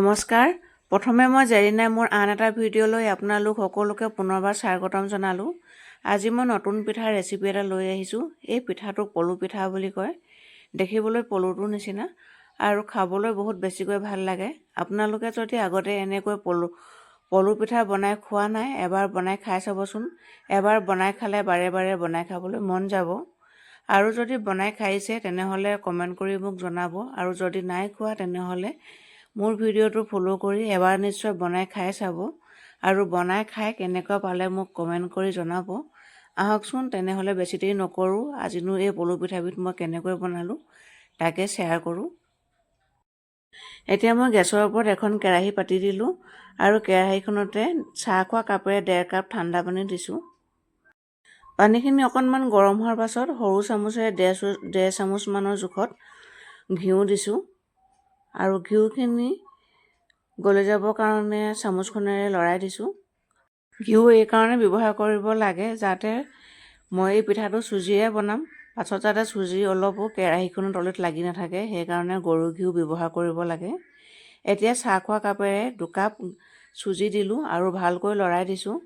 নমস্কাৰ। প্ৰথমে মই জেৰিনাই মোৰ আন এটা ভিডিঅ'লৈ আপোনালোক সকলোকে পুনৰবাৰ স্বাগতম জনালোঁ। আজি মই নতুন পিঠাৰ ৰেচিপি এটা লৈ আহিছোঁ। এই পিঠাটোক পলু পিঠা বুলি কয়। দেখিবলৈ পলুটোৰ নিচিনা আৰু খাবলৈ বহুত বেছিকৈ ভাল লাগে। আপোনালোকে যদি আগতে এনেকৈ পলু পলু পিঠা বনাই খোৱা নাই এবাৰ বনাই খাই চাবচোন। এবাৰ বনাই খালে বাৰে বাৰে বনাই খাবলৈ মন যাব। আৰু যদি বনাই খাইছে তেনেহ'লে কমেণ্ট কৰি মোক জনাব। আৰু যদি নাই খোৱা তেনেহ'লে মোৰ ভিডিঅ'টো ফ'ল' কৰি এবাৰ নিশ্চয় বনাই খাই চাব। আৰু বনাই খাই কেনেকুৱা পালে মোক কমেণ্ট কৰি জনাব। আহকচোন তেনেহ'লে বেছি দেৰি নকৰোঁ। আজিনো এই পলু পিঠাবিধ মই কেনেকৈ বনালোঁ তাকে শ্বেয়াৰ কৰোঁ। এতিয়া মই গেছৰ ওপৰত এখন কেৰাহী পাতি দিলোঁ আৰু কেৰাহীখনতে চাহ খোৱা কাপেৰে ডেৰ কাপ ঠাণ্ডা পানী দিছোঁ। পানীখিনি অকণমান গৰম হোৱাৰ পাছত সৰু চামুচেৰে ডেৰ ডেৰ চামুচমানৰ জোখত ঘিউ দিছোঁ। আৰু ঘিউখিনি গলি যাবৰ কাৰণে চামুচখনেৰে লৰাই দিছোঁ। ঘিউ এইকাৰণে ব্যৱহাৰ কৰিব লাগে যাতে মই এই পিঠাটো চুজিৰে বনাম। পাছত যাতে চুজি অলপো কেৰাহীখনৰ তলত লাগি নাথাকে সেইকাৰণে গৰু ঘিউ ব্যৱহাৰ কৰিব লাগে। এতিয়া চাহ খোৱা কাপেৰে দুকাপ চুজি দিলোঁ আৰু ভালকৈ লৰাই দিছোঁ।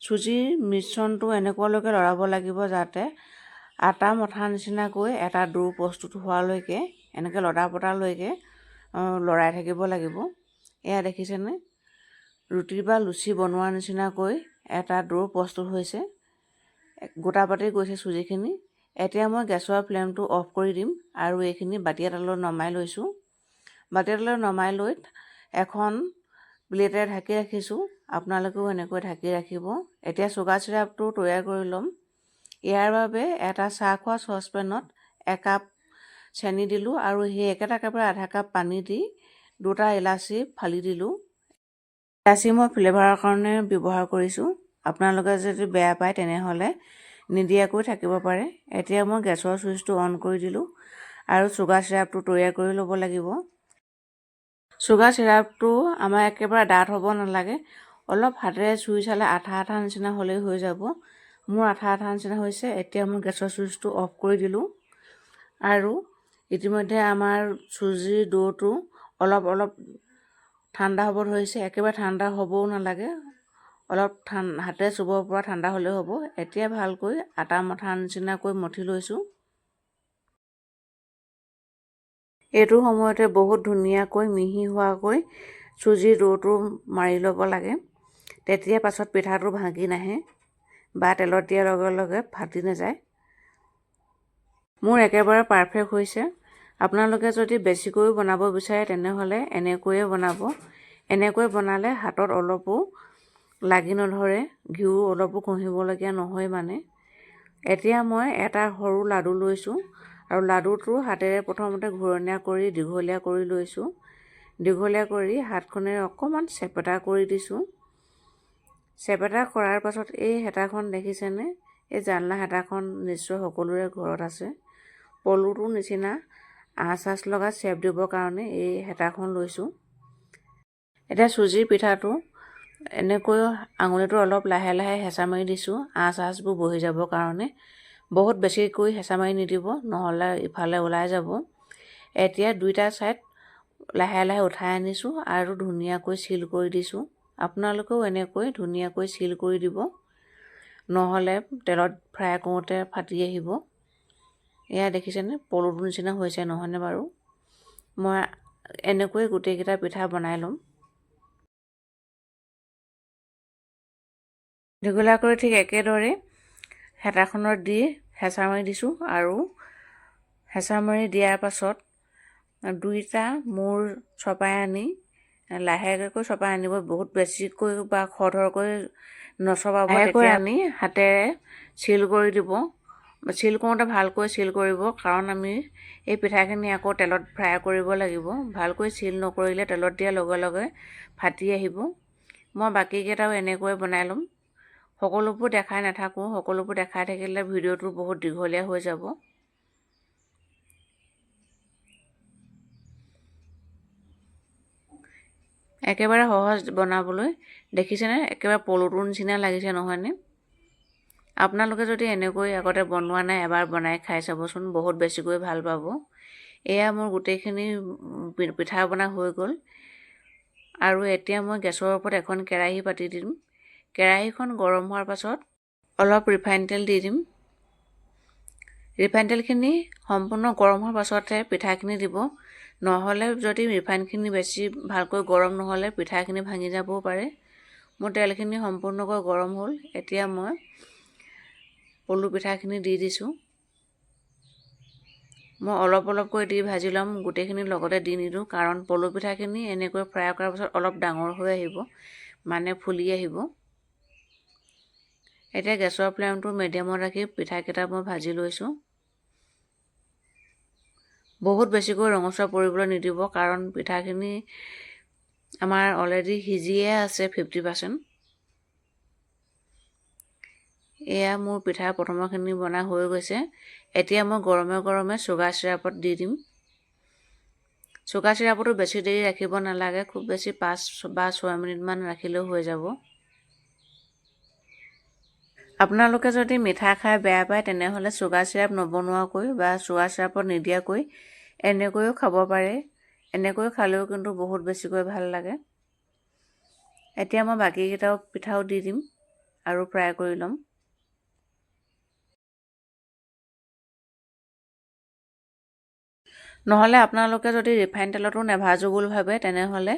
চুজিৰ মিশ্ৰণটো এনেকুৱালৈকে লৰাব লাগিব যাতে আটা মঠা নিচিনাকৈ এটা দৌৰ প্ৰস্তুত হোৱালৈকে এনেকৈ লদা পতালৈকে লৰাই থাকিব লাগিব। এয়া দেখিছেনে? ৰুটি বা লুচি বনোৱাৰ নিচিনাকৈ এটা দৌৰ প্ৰস্তুত হৈছে। গোটা পাতি গৈছে চুজিখিনি। এতিয়া মই গেছৰ ফ্লেমটো অফ কৰি দিম আৰু এইখিনি বাতি এটালৈ নমাই লৈছোঁ। বাতি এটালৈ নমাই লৈ এখন প্লেটেৰে ঢাকি ৰাখিছোঁ। আপোনালোকেও এনেকৈ ঢাকি ৰাখিব। এতিয়া চুগাৰ চিৰাপটো তৈয়াৰ কৰি ল'ম। ইয়াৰ বাবে এটা চাহ খোৱা চচপেনত একাপ চেনি দিলোঁ আৰু সেই একেটা কাপেৰে আধা কাপ পানী দি দুটা ইলাচি ফালি দিলোঁ। ইলাচি মই ফ্লেভাৰৰ কাৰণে ব্যৱহাৰ কৰিছোঁ। আপোনালোকে যদি বেয়া পায় তেনেহ'লে নিদিয়াকৈ থাকিব পাৰে। এতিয়া মই গেছৰ চুইচটো অন কৰি দিলোঁ আৰু চুগাৰ চিৰাপটো তৈয়াৰ কৰি ল'ব লাগিব। চুগাৰ চিৰাপটো আমাৰ একেবাৰে ডাঠ হ'ব নালাগে। অলপ হাতেৰে চুই চালে আঠা আঠা নিচিনা হ'লেই হৈ যাব। মোৰ আঠা আঠা নিচিনা হৈছে। এতিয়া মই গেছৰ চুইচটো অফ কৰি দিলোঁ। আৰু ইতিমধ্যে আমাৰ চুজিৰ দৌটো অলপ অলপ ঠাণ্ডা হ'ব ধৰিছে। একেবাৰে ঠাণ্ডা হ'বও নালাগে। অলপ ঠান হাতে চুব পৰা ঠাণ্ডা হ'লেও হ'ব। এতিয়া ভালকৈ আটা মঠা নিচিনাকৈ মঠি লৈছোঁ। এইটো সময়তে বহুত ধুনীয়াকৈ মিহি হোৱাকৈ চুজিৰ দৌটো মাৰি ল'ব লাগে। তেতিয়া পাছত পিঠাটো ভাঙি নাহে বা তেলত দিয়াৰ লগে লগে ফাটি নাযায়। মোৰ একেবাৰে পাৰফেক্ট হৈছে। আপোনালোকে যদি বেছিকৈ বনাব বিচাৰে তেনেহ'লে এনেকৈয়ে বনাব। এনেকৈ বনালে হাতত অলপো লাগি নধৰে ঘিউ অলপো ঘঁহিবলগীয়া নহয় মানে। এতিয়া মই এটা সৰু লাডু লৈছোঁ আৰু লাডুটো হাতেৰে প্ৰথমতে ঘূৰণীয়া কৰি দীঘলীয়া কৰি লৈছোঁ। দীঘলীয়া কৰি হাতখনেৰে অকণমান চেপেটা কৰি দিছোঁ। চেপেটা কৰাৰ পাছত এই হেতাখন দেখিছেনে? এই জানলা হেতাখন নিশ্চয় সকলোৰে ঘৰত আছে। পলুটোৰ নিচিনা আঁচ আঁচ লগা চেপ দিবৰ কাৰণে এই হেতাখন লৈছোঁ। এতিয়া চুজিৰ পিঠাটো এনেকৈ আঙুলিটো অলপ লাহে লাহে হেঁচা মাৰি দিছোঁ। আঁচ আঁচবোৰ বহি যাবৰ কাৰণে। বহুত বেছিকৈ হেঁচা মাৰি নিদিব নহ'লে ইফালে ওলাই যাব। এতিয়া দুইটা ছাইড লাহে লাহে উঠাই আনিছোঁ আৰু ধুনীয়াকৈ চিল কৰি দিছোঁ। আপোনালোকেও এনেকৈ ধুনীয়াকৈ চিল কৰি দিব। নহ'লে তেলত ফ্ৰাই কৰোঁতে ফাটি আহিব। এয়া দেখিছেনে? পলুটোৰ নিচিনা হৈছে নহয়নে বাৰু? মই এনেকৈ গোটেইকেইটা পিঠা বনাই ল'ম। দীঘলীয়া কৰি ঠিক একেদৰে হেতাখনত দি হেঁচা মাৰি দিছোঁ আৰু হেঁচা মাৰি দিয়াৰ পাছত দুইটা মূৰ চপাই আনি লাহেকৈ চপাই আনিব বহুত বেছিকৈ বা খৰধৰকৈ নচপাব লাহেকৈ আনি হাতেৰে চিল কৰি দিব। চিল কৰোঁতে ভালকৈ চিল কৰিব কাৰণ আমি এই পিঠাখিনি আকৌ তেলত ফ্ৰাই কৰিব লাগিব। ভালকৈ চিল নকৰিলে তেলত দিয়াৰ লগে লগে ফাটি আহিব। মই বাকীকেইটাও এনেকৈ বনাই ল'ম। সকলোবোৰ দেখাই নাথাকোঁ সকলোবোৰ দেখাই থাকিলে ভিডিঅ'টো বহুত দীঘলীয়া হৈ যাব। একেবাৰে সহজ বনাবলৈ। দেখিছেনে? একেবাৰে পলুটোৰ নিচিনা লাগিছে নহয়নে? আপোনালোকে যদি এনেকৈ আগতে বনোৱা নাই এবাৰ বনাই খাই চাবচোন বহুত বেছিকৈ ভাল পাব। এয়া মোৰ গোটেইখিনি পিঠা বনা হৈ গ'ল। আৰু এতিয়া মই গেছৰ ওপৰত এখন কেৰাহী পাতি দিম। কেৰাহীখন গৰম হোৱাৰ পাছত অলপ ৰিফাইন তেল দি দিম। ৰিফাইন তেলখিনি সম্পূৰ্ণ গৰম হোৱাৰ পাছতহে পিঠাখিনি দিব। নহ'লে যদি ৰিফাইনখিনি বেছি ভালকৈ গৰম নহ'লে পিঠাখিনি ভাঙি যাবও পাৰে। মোৰ তেলখিনি সম্পূৰ্ণকৈ গৰম হ'ল। এতিয়া মই পলু পিঠাখিনি দি দিছোঁ। মই অলপ অলপকৈ দি ভাজি ল'ম, গোটেইখিনি লগতে দি নিদিওঁ, কাৰণ পলু পিঠাখিনি এনেকৈ ফ্ৰাই কৰাৰ পাছত অলপ ডাঙৰ হৈ আহিব মানে ফুলি আহিব। এতিয়া গেছৰ ফ্লেমটো মিডিয়ামত ৰাখি পিঠাকেইটা মই ভাজি লৈছোঁ। বহুত বেছিকৈ ৰঙচুৱা পৰিবলৈ নিদিব, কাৰণ পিঠাখিনি আমাৰ অলৰেডি সিজিয়ে আছে ফিফটি পাৰ্চেণ্ট এয়া মোৰ পিঠা প্ৰথমৰখিনি বনাই হৈ গৈছে। এতিয়া মই গৰমে গৰমে চুগাৰ চিৰাপত দি দিম। চুগাৰ চিৰাপতো বেছি দেৰি ৰাখিব নালাগে খুব বেছি পাঁচ বা ছয় মিনিটমান ৰাখিলেও হৈ যাব। আপোনালোকে যদি মিঠা খাই বেয়া পায় তেনেহ'লে চুগাৰ চিৰাপ নবনোৱাকৈ বা চুগাৰ চিৰাপত নিদিয়াকৈ এনেকৈও খাব পাৰে। এনেকৈ খালেও কিন্তু বহুত বেছিকৈ ভাল লাগে। এতিয়া মই বাকীকেইটাও পিঠাও দি দিম আৰু ফ্ৰাই কৰি ল'ম। নহ'লে আপোনালোকে যদি ৰিফাইন তেলতো নেভাজো বুলি ভাবে তেনেহ'লে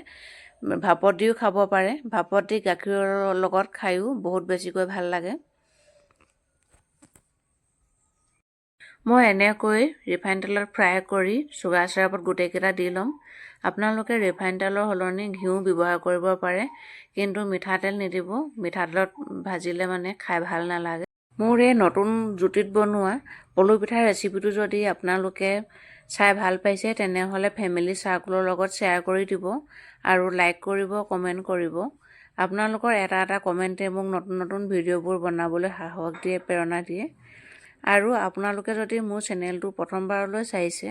ভাপত দিও খাব পাৰে। ভাপত দি গাখীৰৰ লগত খায়ো বহুত বেছিকৈ ভাল লাগে। মই এনেকৈ ৰিফাইন তেলত ফ্ৰাই কৰি চুগাৰ চিৰাপত গোটেইকেইটা দি ল'ম। আপোনালোকে ৰিফাইন তেলৰ সলনি ঘিউ ব্যৱহাৰ কৰিব পাৰে কিন্তু মিঠাতেল নিদিব। মিঠাতেলত ভাজিলে মানে খাই ভাল নালাগে। মোৰ এই নতুন জুতিত বনোৱা পলু পিঠাৰ ৰেচিপিটো যদি আপোনালোকে চাই ভালো পাইছে, তেনেহ'লে ফেমিলি চাৰ্কুলৰ লগত শ্বেয়াৰ কৰি দিব আৰু লাইক কৰিব কমেণ্ট কৰিব। আপোনালোকৰ এটা এটা কমেণ্টে মোক নতুন নতুন ভিডিঅ'বোৰ বনাবলৈ সাহস দিয়ে, প্ৰেৰণা দিয়ে। আৰু আপোনালোকে যদি মোৰ চেনেলটো প্ৰথমবাৰলৈ চাইছে